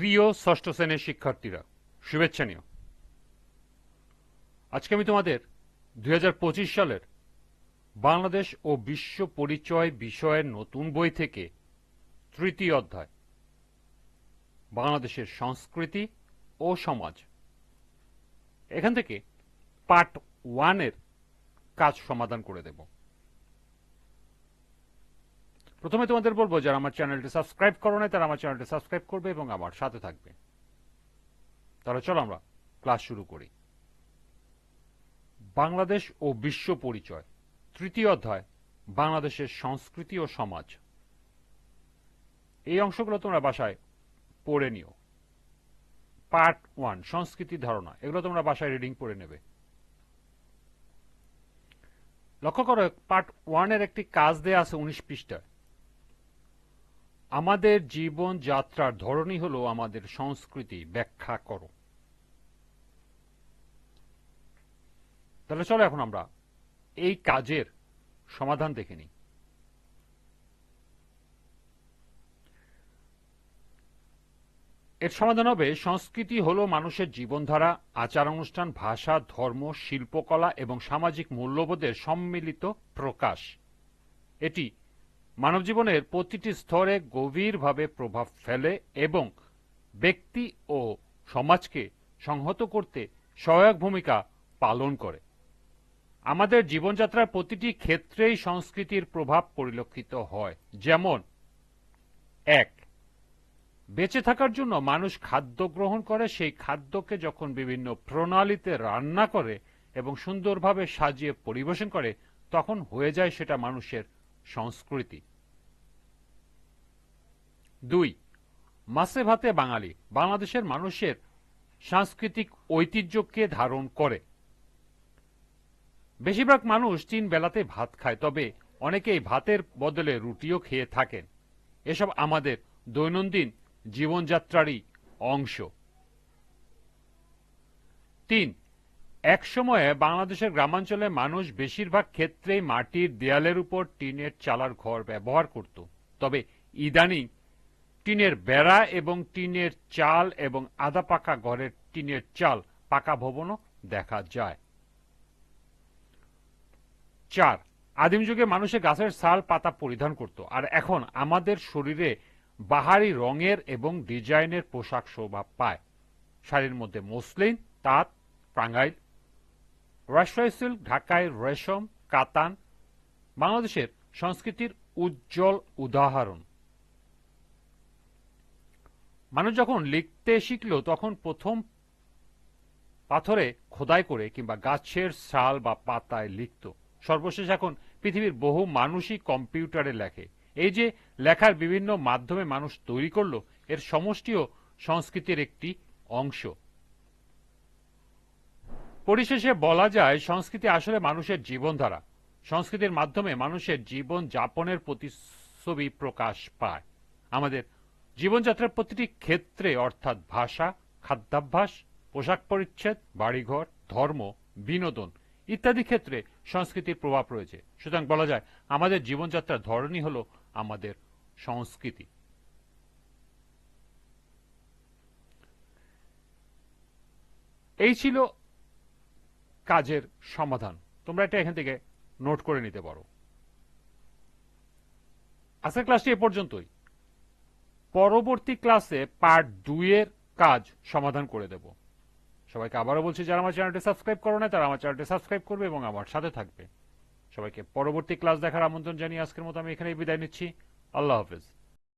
প্রিয় ষষ্ঠ শ্রেণির শিক্ষার্থীরা, শুভেচ্ছা নিও। আজকে আমি তোমাদের দুই হাজার পঁচিশ সালের বাংলাদেশ ও বিশ্ব পরিচয় বিষয়ের নতুন বই থেকে তৃতীয় অধ্যায়, বাংলাদেশের সংস্কৃতি ও সমাজ। এখান থেকে পার্ট ওয়ানের কাজ সমাধান করে দেব। প্রথমে তোমাদের বলব, যারা আমার চ্যানেলটি সাবস্ক্রাইব করো না তারা আমার চ্যানেলটি সাবস্ক্রাইব করবে এবং আমার সাথে থাকবে। তাহলে চলো আমরা ক্লাস শুরু করি। বাংলাদেশ ও বিশ্ব পরিচয়, তৃতীয় অধ্যায়, বাংলাদেশের সংস্কৃতি ও সমাজ। এই অংশগুলো তোমরা বাসায় পড়ে নিও। পার্ট ওয়ান, সংস্কৃতি ধারণা। এগুলো তোমরা বাসায় রিডিং পড়ে নেবে। লক্ষ্য করো, পার্ট ওয়ানের একটি কাজ দেয়া আছে উনিশ পৃষ্ঠায়। আমাদের জীবন যাত্রার ধরনই হলো আমাদের সংস্কৃতি, ব্যাখ্যা করো। তাহলে চলো এখন আমরা এই কাজের সমাধান দেখে নিই। এর সমাধান হবে, সংস্কৃতি হল মানুষের জীবনধারা আচার অনুষ্ঠান ভাষা, ধর্ম, শিল্পকলা এবং সামাজিক মূল্যবোধের সম্মিলিত প্রকাশ। এটি মানব জীবনের প্রতিটি স্তরে গভীরভাবে প্রভাব ফেলে এবং ব্যক্তি ও সমাজকে সংহত করতে সহায়ক ভূমিকা পালন করে। আমাদের জীবনযাত্রার প্রতিটি ক্ষেত্রেই সংস্কৃতির প্রভাব পরিলক্ষিত হয়। যেমন, এক, বেঁচে থাকার জন্য মানুষ খাদ্য গ্রহণ করে। সেই খাদ্যকে যখন বিভিন্ন প্রণালীতে রান্না করে এবং সুন্দরভাবে সাজিয়ে পরিবেশন করে, তখন হয়ে যায় সেটা মানুষের সংস্কৃতি। দুই, মাছে ভাতে বাঙালি, বাংলাদেশের মানুষের সাংস্কৃতিক ঐতিহ্যকে ধারণ করে। বেশিরভাগ মানুষ তিন বেলাতে ভাত খায়, তবে অনেকেই ভাতের বদলে রুটিও খেয়ে থাকেন। এসব আমাদের দৈনন্দিন জীবনযাত্রারই অংশ। তিন এক সময়ে বাংলাদেশের গ্রামাঞ্চলে মানুষ বেশিরভাগ ক্ষেত্রেই মাটির দেয়ালের উপর টিনের চালার ঘর ব্যবহার করত। তবে ইদানিং টিনের বেড়া এবং টিনের চাল এবং আধা পাকা ঘরের টিনের চাল পাকা ভবনও দেখা যায়। চার, আদিম যুগে মানুষে গাছের ছাল, পাতা পরিধান করত। আর এখন আমাদের শরীরে বাহারি রঙের এবং ডিজাইনের পোশাক শোভা পায়। শাড়ির মধ্যে মসলিন, তাঁত, টাঙ্গাইল রাজশাহী সিল্ক, ঢাকায় রেশম, কাতান, বাংলাদেশের সংস্কৃতির উজ্জ্বল উদাহরণ। মানুষ যখন লিখতে শিখল, তখন প্রথম পাথরে খোদাই করে কিংবা গাছের ছাল বা পাতায় লিখত। সর্বশেষ এখন পৃথিবীর বহু মানুষই কম্পিউটারে লেখে। এই যে লেখার বিভিন্ন মাধ্যমে মানুষ তৈরি করল, এর সমষ্টিও সংস্কৃতির একটি অংশ। পরিশেষে বলা যায়, সংস্কৃতি আসলে মানুষের জীবনধারা। সংস্কৃতির মাধ্যমে মানুষের জীবন যাপনের প্রতিচ্ছবি প্রকাশ পায়। আমাদের জীবনযাত্রার প্রতিটি ক্ষেত্রে, অর্থাৎ ভাষা, খাদ্যাভ্যাস, পোশাক পরিচ্ছেদ, বাড়িঘর, ধর্ম, বিনোদন ইত্যাদি ক্ষেত্রে সংস্কৃতির প্রভাব রয়েছে। সুতরাং বলা যায়, আমাদের জীবনযাত্রার ধরনই হল আমাদের সংস্কৃতি। এই ছিল কাজের সমাধান। তোমরা এটা এখান থেকে নোট করে নিতে পারো। আজকের ক্লাসটি এ পর্যন্তই। পরবর্তী ক্লাসে পার্ট দুইয়ের কাজ সমাধান করে দেব। সবাইকে আবারও বলছি, যারা আমার চ্যানেলটি সাবস্ক্রাইব করো না তারা আমার চ্যানেলটি সাবস্ক্রাইব করবে এবং আমার সাথে থাকবে। সবাইকে পরবর্তী ক্লাস দেখার আমন্ত্রণ জানিয়ে আজকের মতো আমি এখানেই বিদায় নিচ্ছি। আল্লাহ হাফেজ।